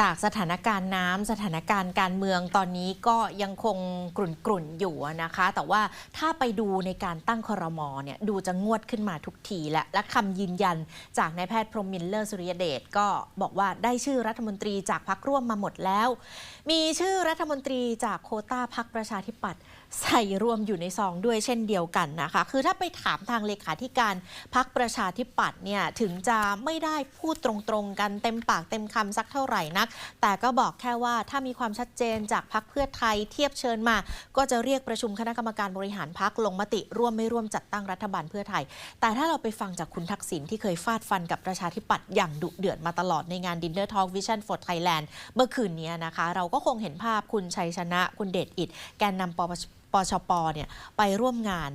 จากสถานการณ์น้ำสถานการณ์การเมืองตอนนี้ก็ยังคงกลุ่นกลุ่นๆอยู่นะคะ แต่ว่าถ้าไปดูในการตั้งครมเนี่ยดูจะงวดขึ้นมาทุกทีและและคำยืนยันจากนายแพทย์พรหมมินเลอร์สุริยเดชก็บอกว่าได้ชื่อรัฐมนตรีจากพักร่วมมาหมดแล้ว มีชื่อรัฐมนตรีจากโคต้าพักประชาธิปัตย์ใส่รวมอยู่ในซองด้วยเช่นเดียวกันนะคะ คือถ้าไปถามทางเลขาธิการพักประชาธิปัตย์เนี่ยถึงจะไม่ได้พูดตรงๆกันเต็มปากเต็มคำสักเท่าไหร่นัก แต่ก็บอกแค่ว่าถ้ามีความชัดเจนจากพักเพื่อไทยเทียบเชิญมา ก็จะเรียกประชุมคณะกรรมการบริหารพักลงมติร่วมไม่ร่วมจัดตั้งรัฐบาลเพื่อไทย แต่ถ้าเราไปฟังจากคุณทักษิณที่เคยฟาดฟันกับประชาธิปัตย์อย่างดุเดือดมาตลอดในงาน Dinner Talk Vision for Thailand เมื่อคืนนี้นะคะ เราก็คงเห็นภาพคุณชัยชนะ คุณเดชอิดแกนนำปปปชปเนี่ยไปร่วมงาน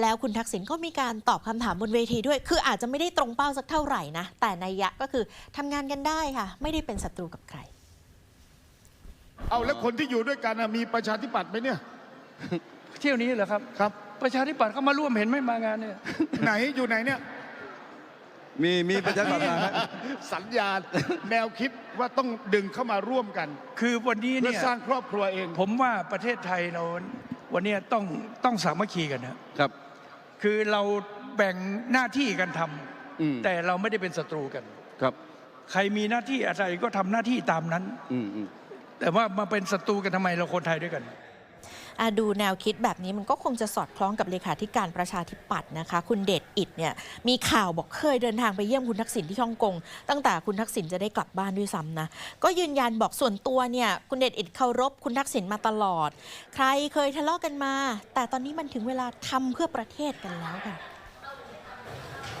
แล้วคุณทักษิณก็มีการตอบคำถามบนเวทีด้วย คืออาจจะไม่ได้ตรงเป้าสักเท่าไหร่นะ แต่นัยยะก็คือทำงานกันได้ค่ะ ไม่ได้เป็นศัตรูกับใคร เอาแล้วคนที่อยู่ด้วยกันน่ะมีประชาธิปัตย์ไหมเนี่ย เที่ยวนี้เหรอครับครับ ประชาธิปัตย์เขามาร่วมเห็นไหม่มางานเนี่ยไหนอยู่ไหนเนี่ยมีมีประชาธิปัตย์มาครับสัญญาณแนวคิดว่าต้องดึงเข้ามาร่วมกัน คือวันนี้เพื่อเนี่ยสร้างครอบครัวเอง ผมว่าประเทศไทยเรา วันเนี้ยต้องต้องสามัคคีกันนะครับ คือเราแบ่งหน้าที่กันทำอืมแต่เราไม่ได้เป็นศัตรูกัน ครับใครมีหน้าที่อะไรก็ทำหน้าที่ตามนั้น อืมอืม แต่ว่ามาเป็นศัตรูกันทำไมเราคนไทยด้วยกันอะ ดูแนวคิดแบบนี้มันก็คงจะสอดคล้องกับเลขาธิการประชาธิปัตย์นะคะ คุณเดชอิดเนี่ยมีข่าวบอกเคยเดินทางไปเยี่ยมคุณทักษิณที่ฮ่องกงตั้งแต่คุณทักษิณจะได้กลับบ้านด้วยซ้ำนะก็ยืนยันบอกส่วนตัวเนี่ยคุณเดชอิดเคารพคุณทักษิณมาตลอด ใครเคยทะเลาะกันมา แต่ตอนนี้มันถึงเวลาทำเพื่อประเทศกันแล้วค่ะ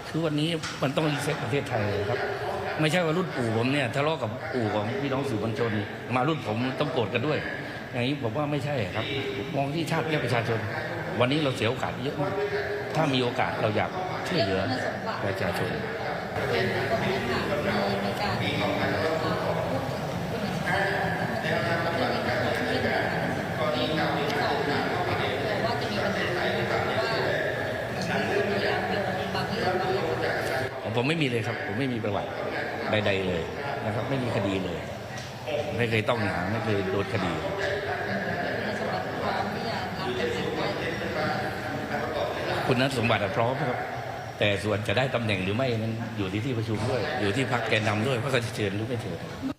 คือวันนี้มันต้องรีเซ็ตประเทศไทยครับ ไม่ใช่ว่ารุ่นปู่ผมเนี่ยทะเลาะกับปู่ของพี่น้องสื่อมวลชน มารุ่นผมต้องโกรธกันด้วย อย่างนี้ผมว่าไม่ใช่ครับมองที่ชาติและประชาชน วันนี้เราเสียโอกาสเยอะมากถ้ามีโอกาสเราอยากช่วยเหลือประชาชนผมไม่มีเลยครับ ผมไม่มีประวัติใด ๆ เลยนะครับ ไม่มีคดีเลย ไม่เคยต้องหาไม่เคยโดนคดี คุณนั้นสมบัติพร้อมครับ แต่ส่วนจะได้ตำแหน่งหรือไม่นั้นอยู่ที่ที่ประชุมด้วย อยู่ที่พักแกนนำด้วยว่าจะเชิญหรือไม่เชิญ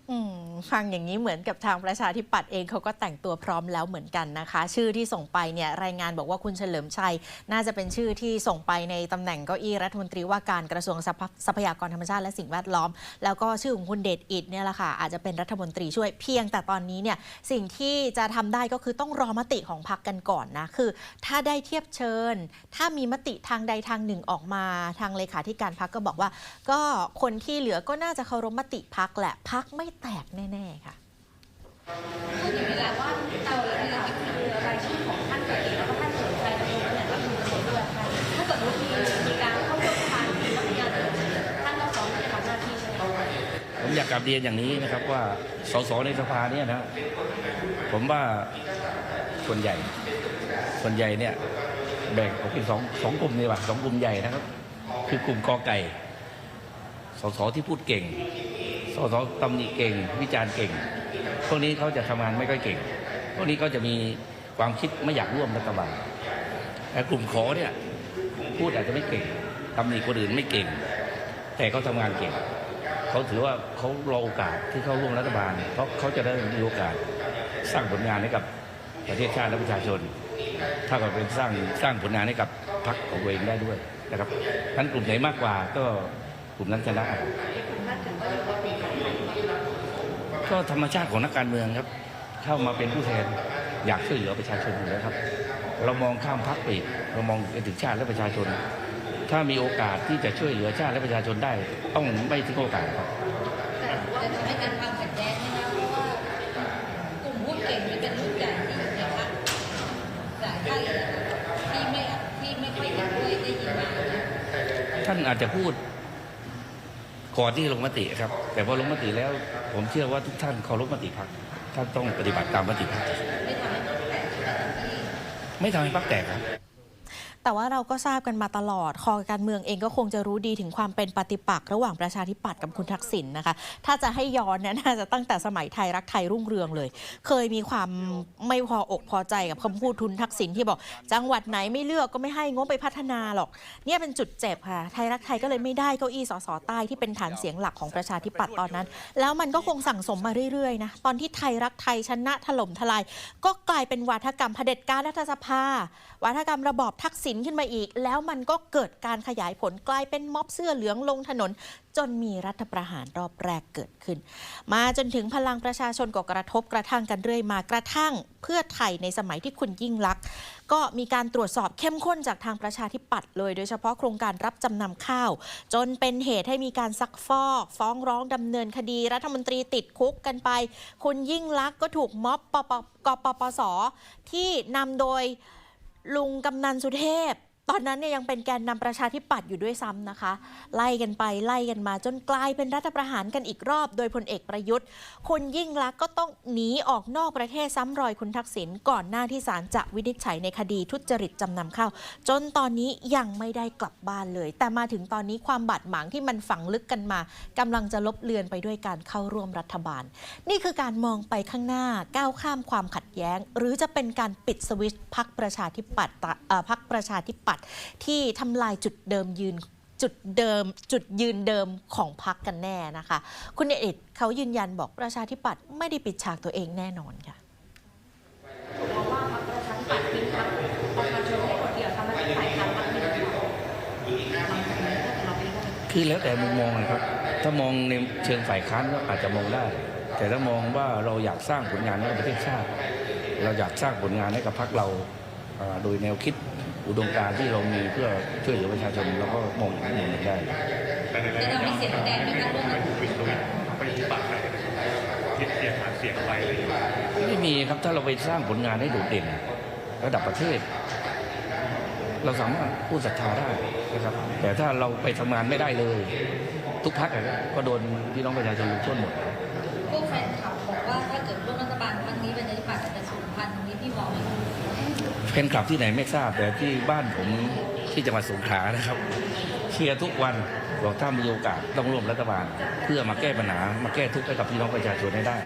ฟังอย่างนี้เหมือนกับทางประชาธิปัตย์เองเขาก็แต่งตัวพร้อมแล้วเหมือนกันนะคะ ชื่อที่ส่งไปเนี่ยรายงานบอกว่าคุณเฉลิมชัย น่าจะเป็นชื่อที่ส่งไปในตำแหน่งเก้าอี้รัฐมนตรีว่าการกระทรวงทรัพยากรธรรมชาติและสิ่งแวดล้อม แล้วก็ชื่อของคุณเดชอิดเนี่ยแหละค่ะอาจจะเป็นรัฐมนตรีช่วยเพียง แต่ตอนนี้เนี่ยสิ่งที่จะทำได้ก็คือต้องรอมติของพรรคกันก่อนนะคือ ถ้าได้เทียบเชิญ ถ้ามีมติทางใดทางหนึ่งออกมาทางเลขาธิการพรรคก็บอกว่า ก็คนที่เหลือก็น่าจะเคารพมติพรรคแหละพรรคไม่แตกแน่ๆ ค่ะพูดถึงเวลาว่าเราเลาที่คือรายชื่อของท่านเกิดเองแล้วก็ท่านเสริมชัยประยุทธ์เนี่ยก็คือสนด้วยค่ะถ้าเกิดว่ามีมีการเข้าสภาหรือว่ามีการเสนท่านก็พร้อมที่จะทำหน้าที่ใช่ไหมคะผมอยากกลับเรียนอย่างนี้นะครับว่าสสในสภาเนี่ยนะผมว่าส่วนใหญ่ ส่วนใหญ่เนี่ยแบ่งออกเป็นสองสองกลุ่มนี่ว่าสองกลุ่มใหญ่นะครับ คือกลุ่มกอไก่สสที่พูดเก่ง สสตำหนิเก่ง วิจารณ์เก่ง พวกนี้เขาจะทำงานไม่ค่อยเก่ง พวกนี้ก็จะมีความคิดไม่อยากร่วมรัฐบาลแต่กลุ่มขอเนี่ยพูดอาจจะไม่เก่งตำหนิคนอื่นไม่เก่ง แต่เขาทำงานเก่งเขาถือว่าเขารอโอกาสที่เขาร่วมรัฐบาล เพราะเขาจะได้มีโอกาสสร้างผลงานให้กับประเทศชาติและประชาชน ถ้ากับเป็นสร้างสร้างผลงานให้กับพรรคของตัวเองได้ด้วยนะครับทั้นกลุ่มไหนมากกว่าก็กลุ่มนั้นชนะ ก็ธรรมชาติของนักการเมืองครับ เข้ามาเป็นผู้แทนอยากช่วยเหลือประชาชนอยู่แล้วครับ เรามองข้ามพรรคไปอีกเรามองไปถึงชาติและประชาชน ถ้ามีโอกาสที่จะช่วยเหลือชาติและประชาชนได้ ต้องไม่ทิ้งโอกาสครับแต่จะทำให้การความขัดแย้งนะคะเพราะว่ากลุ่มพูดเก่งจะเป็นรุ่นใหญ่ที่อยู่ในพรรคหลายท่านเลยนะคะที่ไม่ที่ไม่ค่อยเห็นด้วยได้ยินมาเนี่ยท่านอาจจะพูด ก่อนที่ลงมติครับ แต่พอลงมติแล้ว ผมเชื่อว่าทุกท่านเคารพมติพรรคท่านต้องปฏิบัติตามมติพรรคไม่ทำให้พรรคแตกที่ไม่ทำให้พรรคแตกครับ แต่ว่าเราก็ทราบกันมาตลอด คอการเมืองเองก็คงจะรู้ดีถึงความเป็นปฏิปักษ์ระหว่างประชาธิปัตย์กับคุณทักษิณนะคะ ถ้าจะให้ย้อนเนี่ยน่าจะตั้งแต่สมัยไทยรักไทยรุ่งเรืองเลย เคยมีความไม่พออกพอใจกับคำพูดทุนทักษิณที่บอก จังหวัดไหนไม่เลือกก็ไม่ให้งบไปพัฒนาหรอก เนี่ยเป็นจุดเจ็บค่ะ ไทยรักไทยก็เลยไม่ได้เก้าอี้สสใต้ที่เป็นฐานเสียงหลักของประชาธิปัตย์ตอนนั้น แล้วมันก็คงสั่งสมมาเรื่อยๆนะ ตอนที่ไทยรักไทยชนะถล่มทลาย ก็กลายเป็นวาทกรรมเผด็จการรัฐสภา วาทกรรมระบอบทักษิณขึ้นมาอีก แล้วมันก็เกิดการขยายผลกลายเป็นม็อบเสื้อเหลืองลงถนน จนมีรัฐประหารรอบแรกเกิดขึ้น มาจนถึงพลังประชาชนก็กระทบกระทั่งกันเรื่อยมากระทั่งเพื่อไทยในสมัยที่คุณยิ่งลักษณ์ก็มีการตรวจสอบเข้มข้นจากทางประชาธิปัตย์เลย โดยเฉพาะโครงการรับจำนำข้าว จนเป็นเหตุให้มีการซักฟอกฟ้องร้องดำเนินคดี รัฐมนตรีติดคุกกันไป คุณยิ่งลักษณ์ก็ถูกม็อบปปกปปสที่นำโดย ลุงกำนันสุเทพ ตอนนั้นเนี่ยยังเป็นแกนนำประชาธิปัตย์อยู่ด้วยซ้ำนะคะ ไล่กันไปไล่กันมาจนกลายเป็นรัฐประหารกันอีกรอบ โดยพลเอกประยุทธ์ คุณยิ่งลักษณ์ก็ต้องหนีออกนอกประเทศซ้ำรอยคุณทักษิณก่อนหน้าที่ศาลจะวินิจฉัยในคดีทุจริตจำนำข้าวจนตอนนี้ยังไม่ได้กลับบ้านเลย แต่มาถึงตอนนี้ความบาดหมางที่มันฝังลึกกันมากำลังจะลบเลือนไปด้วยการเข้าร่วมรัฐบาล นี่คือการมองไปข้างหน้าก้าวข้ามความขัดแย้ง หรือจะเป็นการปิดสวิตช์พักประชาธิปัตย์พักประชาธิปัตย์ที่ทำลายจุดเดิมยืนจุดเดิมจุดยืนเดิมของพักกันแน่นะคะ คุณเอกเขายืนยันบอกประชาธิปัตย์ไม่ได้ปิดฉากตัวเองแน่นอนค่ะคือแล้วแต่มุมมองนะครับ ถ้ามองในเชิงฝ่ายค้านก็อาจจะมองได้ แต่ถ้ามองว่าเราอยากสร้างผลงานให้ประเทศชาติ เราอยากสร้างผลงานให้กับพรรคเราโดยแนวคิด อุดมการณ์ที่เรามีเพื่อช่วยเหลือประชาชนเราก็มองอย่างนี้ได้แต่เรามีเสียแดงในการร่วมรัฐบาลปิดตช์ไปฏิบัติอะไรคิดเปลี่ยนหาเสียงไปอะไรอยู่ไม่มีครับถ้าเราไปสร้างผลงานให้โดดเด่น ระดับประเทศ เราสามารถพูดศรัทธาได้นะครับ แต่ถ้าเราไปทำงานไม่ได้เลย ทุกพักก็โดนพี่น้องประชาชนลุกชนหมด แฟนคลับที่ไหนไม่ทราบแต่ที่บ้านผมที่จังหวัดสงขลานะครับเชียร์ทุกวันบอกถ้ามีโอกาสต้องร่วมรัฐบาล เพื่อมาแก้ปัญหามาแก้ทุกข์ให้กับพี่น้องประชาชนให้ได้